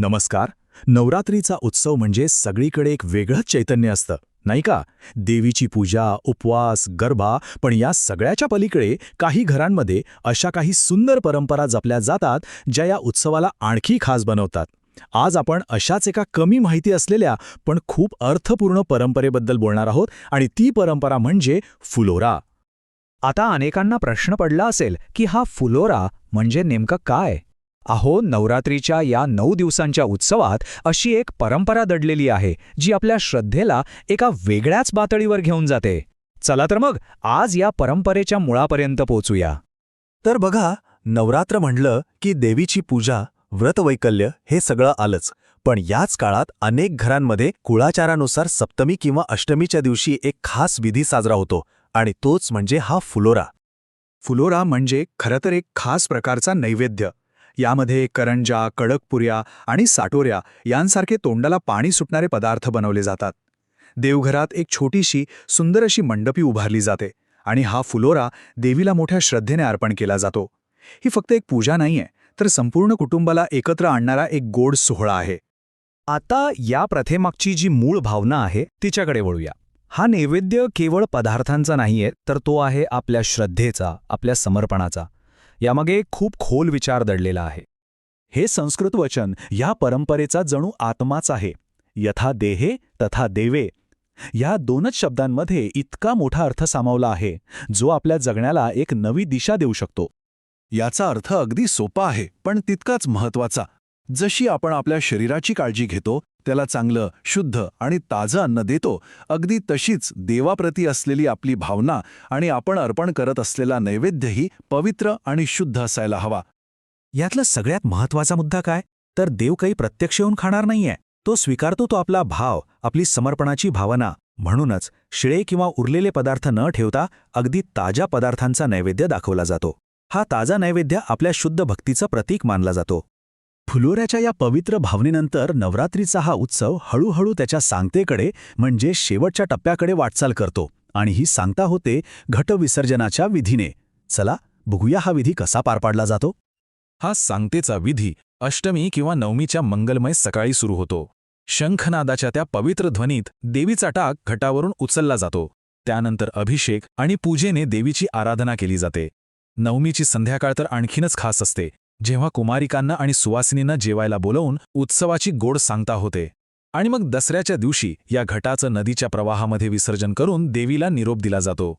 नमस्कार. नवरात्रीचा उत्सव म्हणजे सगळीकडे एक वेगळंच चैतन्य असतं नाही का? देवीची पूजा उपवास गरबा पण या सगळ्याच्या पलीकडे काही घरांमध्ये अशा काही सुंदर परंपरा जपल्या जातात ज्या या उत्सवाला आणखी खास बनवतात. आज आपण अशाच एका कमी माहिती असलेल्या पण खूप अर्थपूर्ण परंपरेबद्दल बोलणार आहोत आणि ती परंपरा म्हणजे फुलोरा. आता अनेकांना प्रश्न पडला असेल की हा फुलोरा म्हणजे नेमकं काय? अहो नवरात्रीच्या या नऊ दिवसांच्या उत्सवात अशी एक परंपरा दडलेली आहे जी आपल्या श्रद्धेला एका वेगळ्याच पातळीवर घेऊन जाते. चला तर मग आज या परंपरेच्या मुळापर्यंत पोचूया तर बघा नवरात्र म्हणलं की देवीची पूजा व्रतवैकल्य हे सगळं आलंच. पण याच काळात अनेक घरांमध्ये कुळाचारानुसार सप्तमी किंवा अष्टमीच्या दिवशी एक खास विधी साजरा होतो आणि तोच म्हणजे हा फुलोरा. फुलोरा म्हणजे खरंतर एक खास प्रकारचा नैवेद्य. यामध्ये करंजा कडकपुऱ्या आणि साटोऱ्या यांसारखे तोंडाला पाणी सुटणारे पदार्थ बनवले जातात. देवघरात एक छोटीशी सुंदर अशी मंडपी उभारली जाते आणि हा फुलोरा देवीला मोठ्या श्रद्धेने अर्पण केला जातो. ही फक्त एक पूजा नाहीये तर संपूर्ण कुटुंबाला एकत्र आणणारा एक गोड सोहळा आहे. आता या प्रथेमागची जी मूळ भावना आहे तिच्याकडे वळूया. हा नैवेद्य केवळ पदार्थांचा नाहीये तर तो आहे आपल्या श्रद्धेचा आपल्या समर्पणाचा. यामागे खूप खोल विचार दडलेला आहे. हे संस्कृत वचन या परंपरेचा जणू आत्माच आहे. यथा देहे तथा देवे. या दोनच शब्दांमध्ये इतका मोठा अर्थ सामावला आहे जो आपल्या जगण्याला एक नवी दिशा देऊ शकतो. याचा अर्थ अगदी सोपा आहे पण तितकाच महत्त्वाचा जशी आपण आपल्या शरीराची काळजी घेतो त्याला चांगलं शुद्ध आणि ताजं अन्न देतो. अगदी तशीच देवाप्रती असलेली आपली भावना आणि आपण अर्पण करत असलेला नैवेद्यही पवित्र आणि शुद्ध असायला हवा. यातला सगळ्यात महत्त्वाचा मुद्दा काय? तर देव काही प्रत्यक्ष येऊन खाणार नाहीये. तो स्वीकारतो तो आपला भाव आपली समर्पणाची भावना. म्हणूनच शिळे किंवा उरलेले पदार्थ न ठेवता अगदी ताज्या पदार्थांचा नैवेद्य दाखवला जातो. हा ताजा नैवेद्य आपल्या शुद्ध भक्तीचं प्रतीक मानला जातो. फुलोऱ्याच्या या पवित्र भावनेनंतर नवरात्रीचा हा उत्सव हळूहळू त्याच्या सांगतेकडे म्हणजे शेवटच्या टप्प्याकडे वाटचाल करतो आणि ही सांगता होते घटविसर्जनाच्या विधीने. चला बघूया हा विधी कसा पार पाडला जातो. हा सांगतेचा विधी अष्टमी किंवा नवमीच्या मंगलमय सकाळी सुरू होतो. शंखनादाच्या त्या पवित्र ध्वनीत देवीचा टाक घटावरून उचलला जातो. त्यानंतर अभिषेक आणि पूजेने देवीची आराधना केली जाते. नवमीची संध्याकाळ तर आणखीनच खास असते. जेव्हा कुमारिकांना आणि सुवासिनींना जेवायला बोलवून उत्सवाची गोड सांगता होते. आणि मग दसऱ्याच्या दिवशी या घटाचं नदीच्या प्रवाहामध्ये विसर्जन करून देवीला निरोप दिला जातो.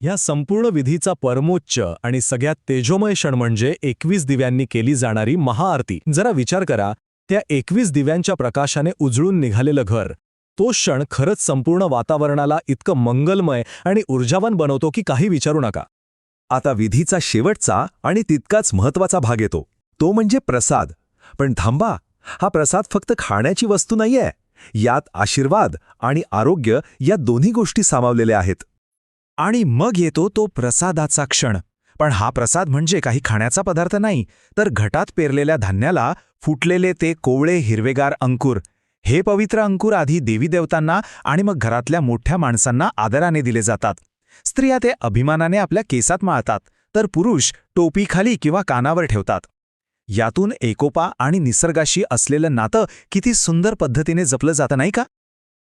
ह्या संपूर्ण विधीचा परमोच्च आणि सगळ्यात तेजोमय क्षण म्हणजे एकवीस दिव्यांनी केली जाणारी महाआरती. जरा विचार करा त्या एकवीस दिव्यांच्या प्रकाशाने उजळून निघालेलं घर तो क्षण खरंच संपूर्ण वातावरणाला इतकं मंगलमय आणि ऊर्जावान बनवतो की काही विचारू नका. आता विधीचा शेवटचा आणि तितकाच महत्त्वाचा भाग येतो. तो म्हणजे प्रसाद. पण थांबा हा प्रसाद फक्त खाण्याची वस्तू नाहीये. यात आशीर्वाद आणि आरोग्य या दोन्ही गोष्टी सामावलेल्या आहेत. आणि मग येतो तो प्रसादाचा क्षण. पण हा प्रसाद म्हणजे काही खाण्याचा पदार्थ नाही तर घटात पेरलेल्या धान्याला फुटलेले ते कोवळे हिरवेगार अंकुर. हे पवित्र अंकुर आधी देवीदेवतांना आणि मग घरातल्या मोठ्या माणसांना आदराने दिले जातात. स्त्रिया ते अभिमानाने आपल्या केसात माळतात तर पुरुष टोपीखाली किंवा कानावर ठेवतात. यातून एकोपा आणि निसर्गाशी असलेलं नातं किती सुंदर पद्धतीने जपलं जातं नाही का?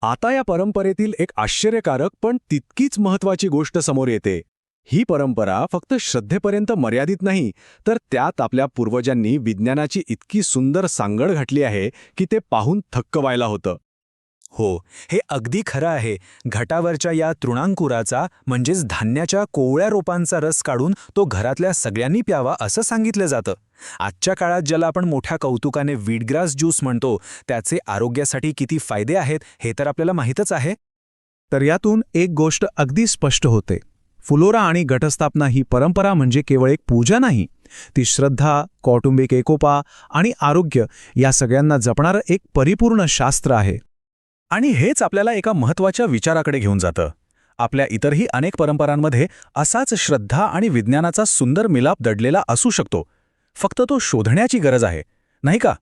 आता या परंपरेतील एक आश्चर्यकारक पण तितकीच महत्वाची गोष्ट समोर येते. ही परंपरा फक्त श्रद्धेपर्यंत मर्यादित नाही तर त्यात आपल्या पूर्वजांनी विज्ञानाची इतकी सुंदर सांगड घातली आहे की ते पाहून थक्क व्हायला होतं. हो हे अगदी खरं आहे. घटावरच्या या तृणांकुराचा म्हणजेच धान्याच्या कोवळ्या रोपांचा रस काढून तो घरातल्या सगळ्यांनी प्यावा असं सांगितलं जातं. आजच्या काळात ज्याला आपण मोठ्या कौतुकाने वीडग्रास ज्यूस म्हणतो त्याचे आरोग्यासाठी किती फायदे आहेत हे तर आपल्याला माहीतच आहे. तर यातून एक गोष्ट अगदी स्पष्ट होते. फुलोरा आणि घटस्थापना ही परंपरा म्हणजे केवळ एक पूजा नाही. ती श्रद्धा कौटुंबिक एकोपा आणि आरोग्य या सगळ्यांना जपणारं एक परिपूर्ण शास्त्र आहे. आणि हेच आपल्याला एका महत्त्वाच्या विचाराकडे घेऊन जातं. आपल्या इतरही अनेक परंपरांमध्ये असाच श्रद्धा आणि विज्ञानाचा सुंदर मिलाप दडलेला असू शकतो. फक्त तो शोधण्याची गरज आहे नाही का?